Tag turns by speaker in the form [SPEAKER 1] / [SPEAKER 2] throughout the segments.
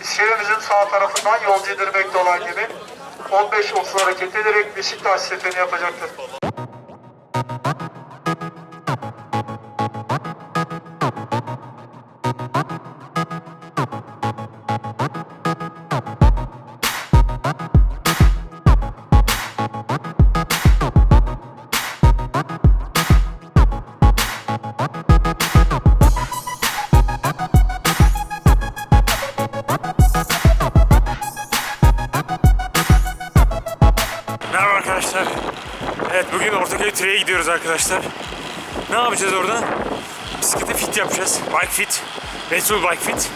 [SPEAKER 1] İskelemizin sağ tarafından yolcu indirmekte olan gemi 15.30 hareket ederek Beşiktaş seferini yapacaktır.
[SPEAKER 2] Tire'ye gidiyoruz arkadaşlar. Ne yapacağız orada? Bisiklete fit yapacağız. Bike fit. Retro bike fit.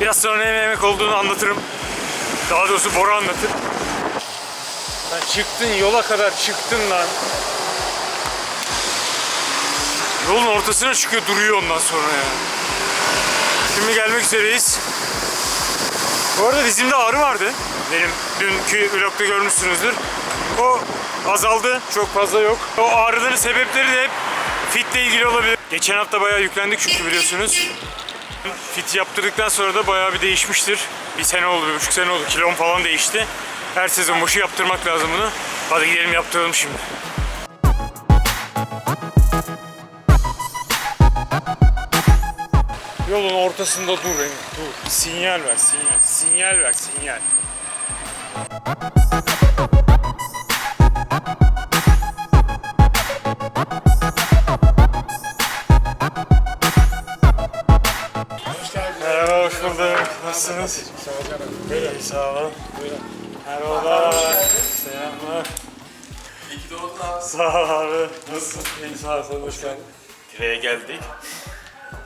[SPEAKER 2] Biraz sonra ne demek olduğunu anlatırım. Daha doğrusu Bora anlatır. Lan çıktın yola kadar çıktın lan. Yolun ortasına çıkıyor duruyor ondan sonra ya. Şimdi gelmek üzereyiz. Bu arada dizimde ağrı vardı. Benim dünkü vlogda görmüşsünüzdür. O azaldı. Çok fazla yok. O ağrıların sebepleri de hep fitle ilgili olabilir. Geçen hafta bayağı yüklendik çünkü biliyorsunuz. Fit yaptırdıktan sonra da bayağı bir değişmiştir. Bir sene oldu, bir buçuk sene oldu. Kilom falan değişti. Her sezon başı yaptırmak lazım bunu. Hadi gidelim yaptıralım şimdi. Yolun ortasında dur Emir, dur. Sinyal ver, sinyal. Sinyal ver, sinyal. Sağ ol canım. İyi, sağ olun. Merhabalar. Selamlar. İyi ki doğdun abi. Sağ ol abi. Nasılsın? İyi, sağ ol. Hoş geldin. Direğe geldik.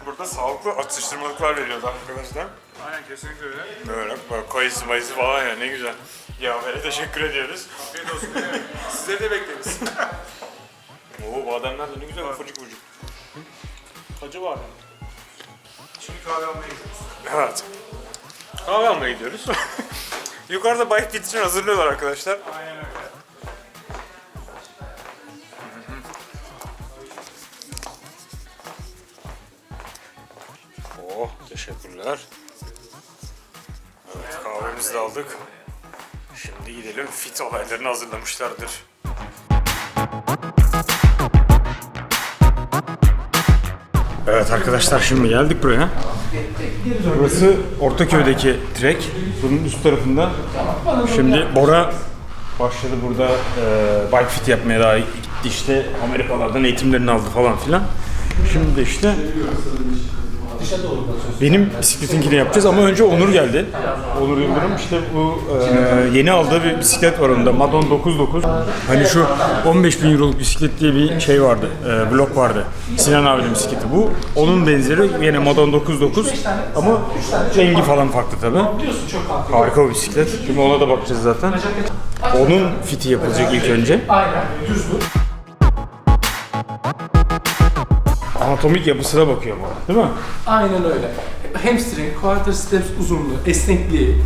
[SPEAKER 2] Burada sağlıklı atıştırmalıklar veriyorlar arkadaşlar.
[SPEAKER 3] Aynen kesinlikle öyle.
[SPEAKER 2] Böyle bak kayısı mayısı falan ya ne güzel. Yaver'e teşekkür ediyoruz.
[SPEAKER 3] Afiyet olsun. Sizleri de bekleriz.
[SPEAKER 2] Oo bademler de ne güzel ufacık ufacık.
[SPEAKER 3] Acı var yani. Şimdi kahve almaya gidiyoruz.
[SPEAKER 2] Evet. Kahve almaya gidiyoruz. Yukarıda bike fit için hazırlıyorlar arkadaşlar.
[SPEAKER 3] Aynen öyle.
[SPEAKER 2] Oh teşekkürler. Evet kahvemizi de aldık. Şimdi gidelim fit olaylarını hazırlamışlardır. Evet arkadaşlar şimdi geldik buraya. Burası Ortaköy'deki trek. Bunun üst tarafında. Şimdi Bora başladı burada e, bike fit yapmaya daha gitti işte Amerikalardan eğitimlerini aldı falan filan. Şimdi işte benim bisiklet'inkini yapacağız ama önce Onur geldi. Onur Yıldırım işte bu e, yeni aldığı bir bisiklet var onda. Madon 99. Hani şu 15 bin euroluk bisiklet diye bir şey vardı. E, blok vardı. Sinan abinin bisikleti bu. Onun benzeri yine Madon 99 ama rengi falan farklı tabi. Harika bir bisiklet. Şimdi ona da bakacağız zaten. Onun fiti yapılacak ilk önce. Anatomik yapısına bakıyor bu. Değil mi?
[SPEAKER 4] Aynen öyle. Hamstring, quadriceps uzunluğu, esnekliği,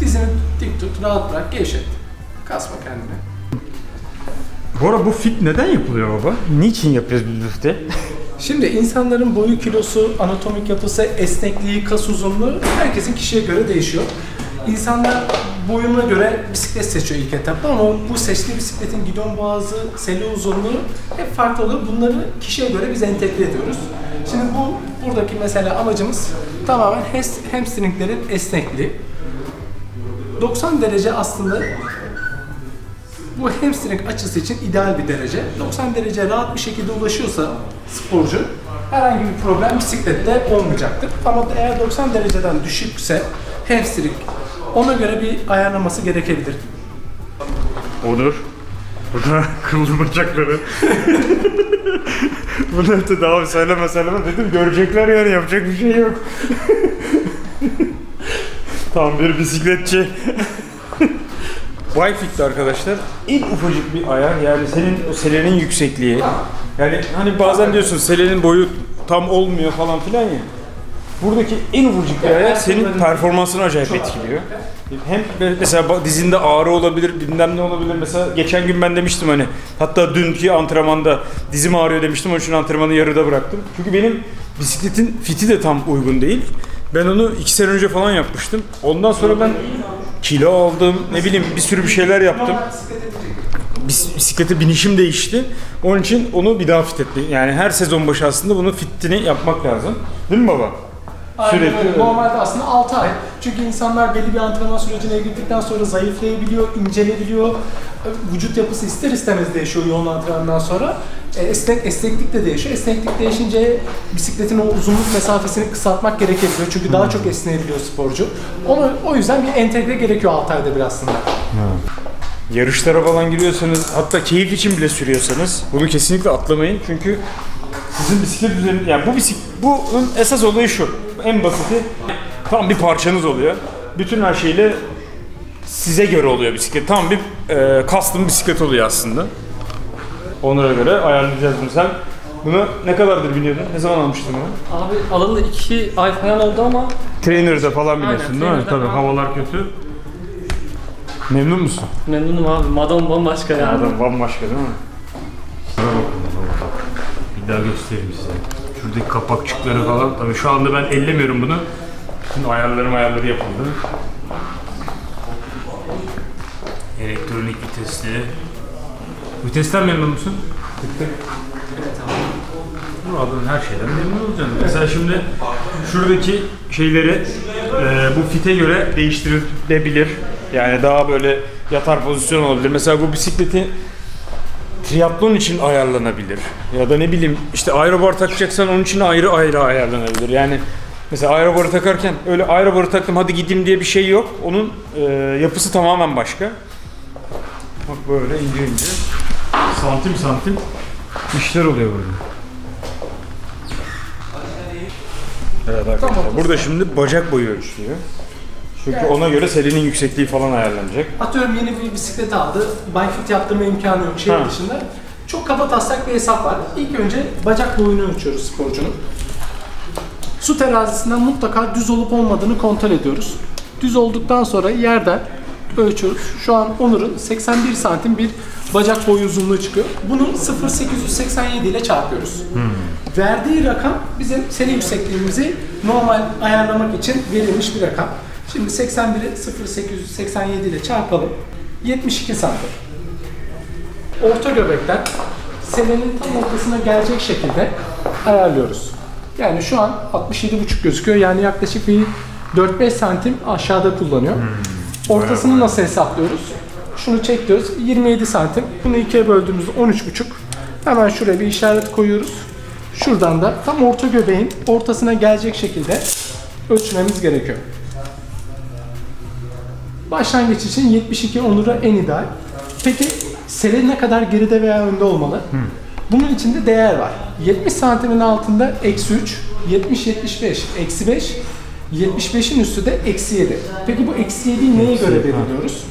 [SPEAKER 4] dizini dik tut, rahat bırak, gevşet. Kasma kendini.
[SPEAKER 2] Bu arada bu fit neden yapılıyor baba? Niçin yapıyoruz biz bu fiti?
[SPEAKER 4] Şimdi insanların boyu, kilosu, anatomik yapısı, esnekliği, kas uzunluğu herkesin kişiye göre değişiyor. İnsanlar boyuna göre bisiklet seçiyor ilk etapta ama bu seçtiği bisikletin gidon boğazı, seli uzunluğu hep farklı oluyor. Bunları kişiye göre biz entegre ediyoruz. Şimdi bu buradaki mesela amacımız tamamen hamstringlerin esnekliği. 90 derece aslında bu hamstring açısı için ideal bir derece. 90 derece rahat bir şekilde ulaşıyorsa sporcu herhangi bir problem bisiklette olmayacaktır. Ama eğer 90 dereceden düşükse hamstring ona göre bir ayarlaması gerekebilir.
[SPEAKER 2] Onur. Burada kıllı bacakları. Bunları da daha bir söyleme söyleme dedim. Görecekler yani yapacak bir şey yok. Tam bir bisikletçi. Bike Fit'te arkadaşlar en ufacık bir ayar yani senin o selenin yüksekliği. Yani hani bazen diyorsun selenin boyu tam olmuyor falan filan ya. Buradaki en ufacık bir ayar senin performansını acayip etkiliyor. Hem mesela dizinde ağrı olabilir, bilmem ne olabilir. Mesela geçen gün ben demiştim hani, hatta dünkü antrenmanda dizim ağrıyor demiştim. Onun için antrenmanı yarıda bıraktım. Çünkü benim bisikletin fiti de tam uygun değil. Ben onu iki sene önce falan yapmıştım. Ondan sonra ben kilo aldım, ne bileyim bir sürü bir şeyler yaptım. Bis- bisiklete binişim değişti. Onun için onu bir daha fit etme. Yani her sezon başı aslında bunun fitini yapmak lazım. Değil mi baba?
[SPEAKER 4] Aynen
[SPEAKER 2] Sürekli
[SPEAKER 4] öyle. Normalde aslında 6 ay. Çünkü insanlar belli bir antrenman sürecine girdikten sonra zayıflayabiliyor, incelebiliyor. Vücut yapısı ister istemez değişiyor yoğun antrenmandan sonra. E, Esnek, esneklik de değişiyor. Esneklik değişince bisikletin o uzunluk mesafesini kısaltmak gerekebiliyor. Çünkü daha çok esneyebiliyor sporcu. Onu, o yüzden bir entegre gerekiyor 6 ayda bir aslında.
[SPEAKER 2] Yarışlara falan giriyorsanız hatta keyif için bile sürüyorsanız bunu kesinlikle atlamayın çünkü sizin bisiklet üzerinde yani bu bisik bunun esas olayı şu en basiti tam bir parçanız oluyor. Bütün her şeyle size göre oluyor bisiklet. Tam bir e, custom bisiklet oluyor aslında. Onlara göre ayarlayacağız bunu. Sen bunu ne kadardır biniyordun? Ne zaman almıştın bunu?
[SPEAKER 5] Abi alalı iki ay falan oldu ama
[SPEAKER 2] Trainer'da falan biniyorsun değil mi?
[SPEAKER 5] trainer'da
[SPEAKER 2] Tabii
[SPEAKER 5] falan.
[SPEAKER 2] havalar kötü. Memnun musun?
[SPEAKER 5] memnunum abi. Madam bambaşka yani.
[SPEAKER 2] Adam bambaşka değil mi? Bir daha göstereyim size. Şuradaki kapakçıkları falan. Tabii şu anda ben ellemiyorum bunu. Şimdi ayarlarım ayarları yapıldı. Elektronik vitesli. Vitesten memnun musun? Tık tık. Bu adamın her şeyden memnun olacaksın. Mesela şimdi şuradaki şeyleri e, bu fite göre değiştirilebilir. Yani daha böyle yatar pozisyon olabilir. Mesela bu bisikleti triatlon için ayarlanabilir. Ya da ne bileyim işte aerobar takacaksan onun için ayrı ayrı ayarlanabilir. Yani mesela aerobarı takarken öyle aerobarı taktım hadi gideyim diye bir şey yok. Onun e, yapısı tamamen başka. Bak böyle ince ince santim santim işler oluyor burada. Evet arkadaşlar. Burada şimdi bacak boyu ölçülüyor. Çünkü ona göre selinin yüksekliği falan ayarlanacak.
[SPEAKER 4] Atıyorum yeni bir bisiklet aldı. Bike fit yaptırma imkanı yok şehir
[SPEAKER 2] Ha.
[SPEAKER 4] dışında. Çok kaba taslak bir hesap var. İlk önce bacak boyunu ölçüyoruz sporcunun. Su terazisinden mutlaka düz olup olmadığını kontrol ediyoruz. Düz olduktan sonra yerden ölçüyoruz. Şu an Onur'un 81 santim bir bacak boyu uzunluğu çıkıyor. Bunu 0.887 ile çarpıyoruz. Verdiği rakam bizim sene yüksekliğimizi normal ayarlamak için verilmiş bir rakam. Şimdi 81'i 0.887 ile çarpalım. 72 santim. Orta göbekten senenin tam ortasına gelecek şekilde ayarlıyoruz. Yani şu an 67,5 gözüküyor. Yani yaklaşık bir 4-5 santim aşağıda kullanıyor. Ortasını nasıl hesaplıyoruz? Şunu çekiyoruz. 27 santim. Bunu ikiye böldüğümüzde 13,5. Hemen şuraya bir işaret koyuyoruz. Şuradan da tam orta göbeğin ortasına gelecek şekilde ölçmemiz gerekiyor. Başlangıç için 72 Onur'a en ideal. Peki sele ne kadar geride veya önde olmalı? Bunun içinde değer var. 70 santimin altında eksi 3, 70-75 eksi 5, 75'in üstü de eksi 7. Peki bu eksi 7'yi neye göre belirliyoruz?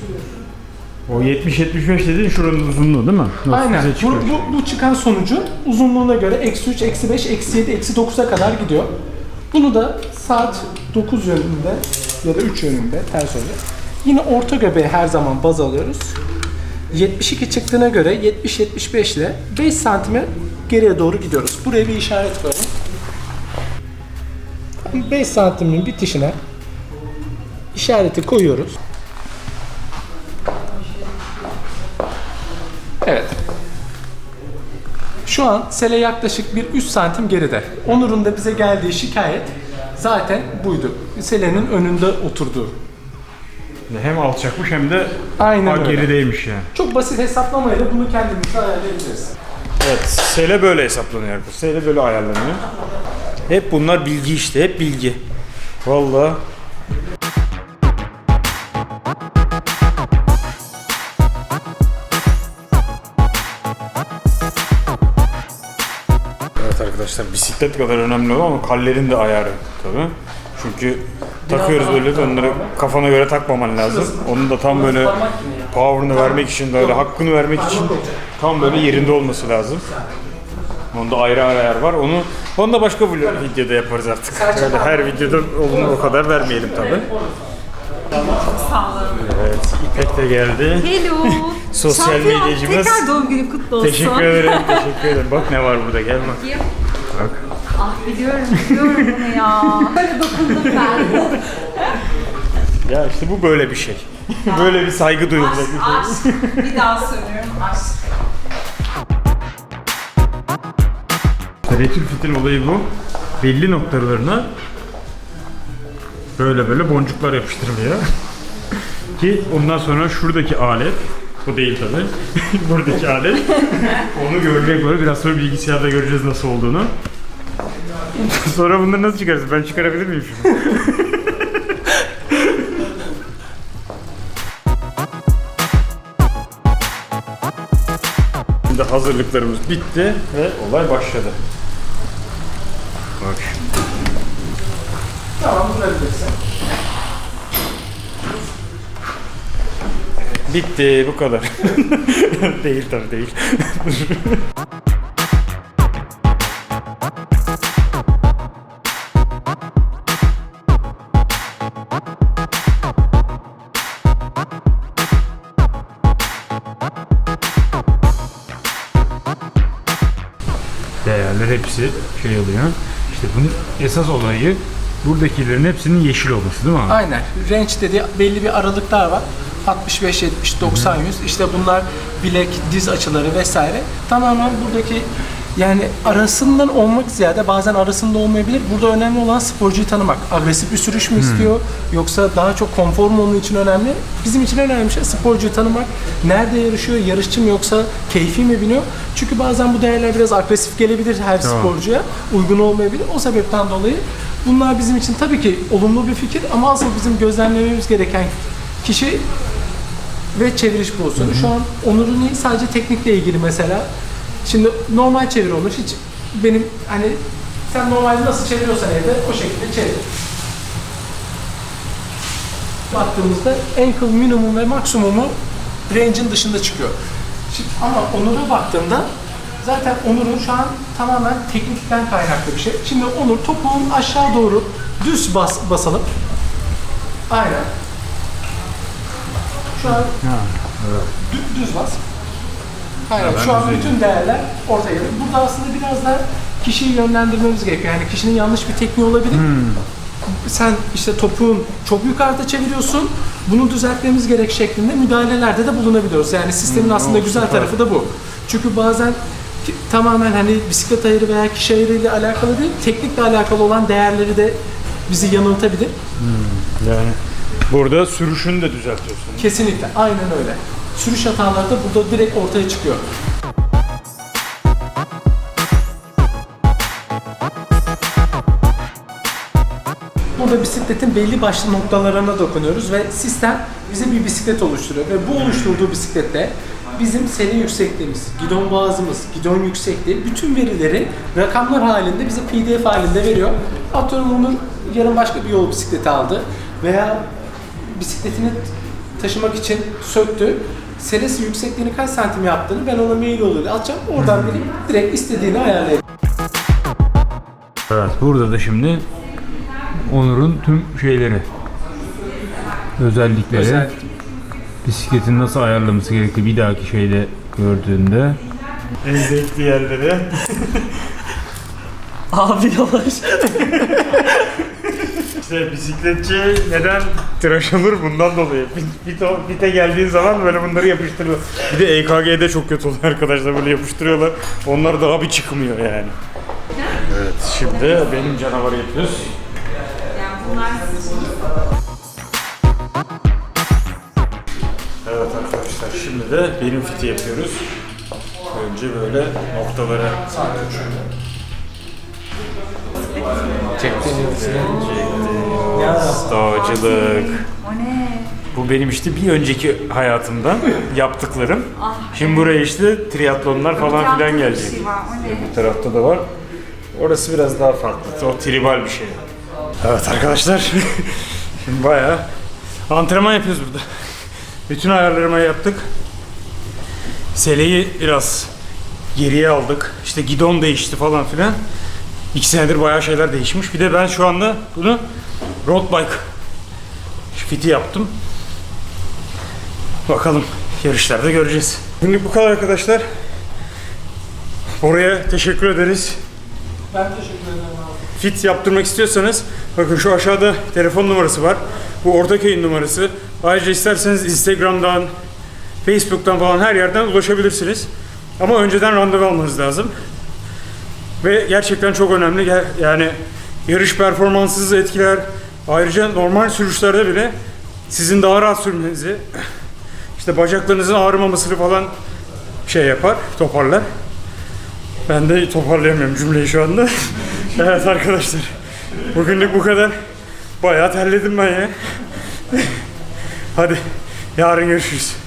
[SPEAKER 2] O 70-75 dediğin şuranın uzunluğu değil mi? Nasıl
[SPEAKER 4] Aynen. Bu, bu, bu çıkan sonucu uzunluğuna göre eksi 3, eksi 5, eksi 7, eksi 9'a kadar gidiyor. Bunu da saat 9 yönünde ya da 3 yönünde ters olacak. Yine orta göbeği her zaman baz alıyoruz. 72 çıktığına göre 70-75 ile 5 santime geriye doğru gidiyoruz. Buraya bir işaret koyalım. 5 santimin bitişine işareti koyuyoruz. Evet. Şu an sele yaklaşık bir 3 santim geride. Onur'un da bize geldiği şikayet zaten buydu. Selenin önünde oturduğu.
[SPEAKER 2] Hem alçakmış hem de
[SPEAKER 4] Aynen öyle.
[SPEAKER 2] gerideymiş yani.
[SPEAKER 4] Çok basit hesaplamayla bunu kendimize ayarlayabiliriz.
[SPEAKER 2] Evet, sele böyle hesaplanıyor arkadaşlar. Sele böyle ayarlanıyor. Hep bunlar bilgi işte, hep bilgi. Vallahi. Evet arkadaşlar bisiklet kadar önemli olan ama kallerin de ayarı tabii. Çünkü takıyoruz böyle de onları kafana göre takmaman lazım. Onun da tam böyle power'ını vermek için böyle hakkını vermek için tam böyle yerinde olması lazım. Onda ayrı ayrı ayar var. Onu onu da başka bir videoda yaparız artık. Öyle her videoda olduğunu o kadar vermeyelim tabii. Evet, İpek de geldi.
[SPEAKER 6] Hello.
[SPEAKER 2] Sosyal
[SPEAKER 6] Şampiyon,
[SPEAKER 2] medyacımız.
[SPEAKER 6] Tekrar doğum günü kutlu olsun.
[SPEAKER 2] Teşekkür ederim, teşekkür ederim. Bak ne var burada, gel bak. Bak.
[SPEAKER 6] Biliyorum, biliyorum bunu ya. Böyle dokundum ben.
[SPEAKER 2] Ya işte bu böyle bir şey. böyle bir saygı duyulacak bir şey.
[SPEAKER 6] Aşk. Bir daha söylüyorum aşk.
[SPEAKER 2] Retül fitil olayı bu. Belli noktalarına böyle böyle boncuklar yapıştırılıyor. Ki ondan sonra şuradaki alet, bu değil tabi, buradaki alet, onu görecek böyle biraz sonra bilgisayarda göreceğiz nasıl olduğunu. sonra bunları nasıl çıkarız? Ben çıkarabilir miyim şimdi? Şimdi hazırlıklarımız bitti ve olay başladı. Bak.
[SPEAKER 4] Tamam durabilirsin.
[SPEAKER 2] Bitti bu kadar. değil tabii değil. Değerler hepsi şey oluyor. İşte bunun esas olayı buradakilerin hepsinin yeşil olması değil mi abi?
[SPEAKER 4] Aynen. Range dediği belli bir aralıklar var. 65, 70, 90, 100. İşte bunlar bilek, diz açıları vesaire. Tamamen buradaki yani arasından olmak ziyade bazen arasında olmayabilir. Burada önemli olan sporcuyu tanımak. Agresif bir sürüş mü istiyor yoksa daha çok konfor mu onun için önemli? Bizim için önemli şey sporcuyu tanımak. Nerede yarışıyor? Yarışçı mı yoksa keyfi mi biniyor? Çünkü bazen bu değerler biraz agresif gelebilir her sporcuya. Uygun olmayabilir. O sebepten dolayı bunlar bizim için tabii ki olumlu bir fikir ama asıl bizim gözlemlememiz gereken kişi ve çeviriş pozisyonu. Şu an Onur'un iyi, sadece teknikle ilgili mesela. Şimdi normal çevir Onur. Hiç benim hani sen normalde nasıl çeviriyorsan evde o şekilde çevir. Baktığımızda ankle minimum ve maksimumu range'in dışında çıkıyor. Şimdi, ama Onur'a baktığımda zaten Onur'un şu an tamamen teknikten kaynaklı bir şey. Şimdi Onur topuğun aşağı doğru düz bas, basalım. Aynen. Şu an dü- düz bas. Aynen. Şu an bütün değerler ortaya geliyor. Burada aslında biraz da kişiyi yönlendirmemiz gerekiyor. Yani kişinin yanlış bir tekniği olabilir. Sen işte topuğun çok yukarıda çeviriyorsun. Bunu düzeltmemiz gerek şeklinde müdahalelerde de bulunabiliyoruz. Yani sistemin aslında güzel tarafı da bu. Çünkü bazen ki- tamamen hani bisiklet ayarı veya kişi ayarı ile alakalı değil, teknikle alakalı olan değerleri de bizi yanıltabilir.
[SPEAKER 2] Yani burada sürüşünü de düzeltiyorsun.
[SPEAKER 4] Kesinlikle. Aynen öyle. Sürüş hataları da burada direkt ortaya çıkıyor. Burada bisikletin belli başlı noktalarına dokunuyoruz ve sistem bize bir bisiklet oluşturuyor ve bu oluşturduğu bisiklette bizim seri yüksekliğimiz, gidon boğazımız, gidon yüksekliği bütün verileri rakamlar halinde bize pdf halinde veriyor. Atıyorum Onur yarın başka bir yol bisikleti aldı veya bisikletini taşımak için söktü. Seresi yüksekliğini kaç santim yaptığını ben ona mail yoluyla atacağım. Oradan bilip direkt istediğini ayarlayabilir.
[SPEAKER 2] Evet burada da şimdi Onur'un tüm şeyleri özellikleri
[SPEAKER 4] Özellikle.
[SPEAKER 2] bisikletin nasıl ayarlaması gerektiği bir dahaki şeyde gördüğünde en zevkli yerleri
[SPEAKER 5] Abi yavaş.
[SPEAKER 2] İşte bisikletçi neden tıraş olur bundan dolayı. Bit, bit, bite geldiğin zaman böyle bunları yapıştırıyor. Bir de EKG'de çok kötü oluyor arkadaşlar böyle yapıştırıyorlar. Onlar daha bir çıkmıyor yani. Evet şimdi benim canavarı yapıyoruz.
[SPEAKER 6] Yani bunlar
[SPEAKER 2] Evet arkadaşlar şimdi de benim fiti yapıyoruz. Önce böyle noktalara Dağcılık.
[SPEAKER 6] O ne?
[SPEAKER 2] Bu benim işte bir önceki hayatımdan yaptıklarım. Şimdi buraya işte triatlonlar falan filan gelecek.
[SPEAKER 6] şey ne?
[SPEAKER 2] Bu tarafta da var. Orası biraz daha farklı. O tribal bir şey. Evet arkadaşlar. Şimdi bayağı antrenman yapıyoruz burada. Bütün ayarlarımı yaptık. Seleyi biraz geriye aldık. İşte gidon değişti falan filan. İki senedir bayağı şeyler değişmiş. Bir de ben şu anda bunu road bike fiti yaptım. Bakalım yarışlarda göreceğiz. Şimdi bu kadar arkadaşlar. Oraya teşekkür ederiz.
[SPEAKER 4] Ben teşekkür ederim abi.
[SPEAKER 2] fit yaptırmak istiyorsanız bakın şu aşağıda telefon numarası var. Bu Ortaköy'ün numarası. Ayrıca isterseniz Instagram'dan, Facebook'tan falan her yerden ulaşabilirsiniz. Ama önceden randevu almanız lazım. Ve gerçekten çok önemli. Yani yarış performansınızı etkiler. Ayrıca normal sürüşlerde bile sizin daha rahat sürmenizi, işte bacaklarınızın ağrımamasını falan şey yapar, toparlar. Ben de toparlayamıyorum cümleyi şu anda. evet arkadaşlar. Bugünlük bu kadar. Bayağı terledim ben ya. Hadi yarın görüşürüz.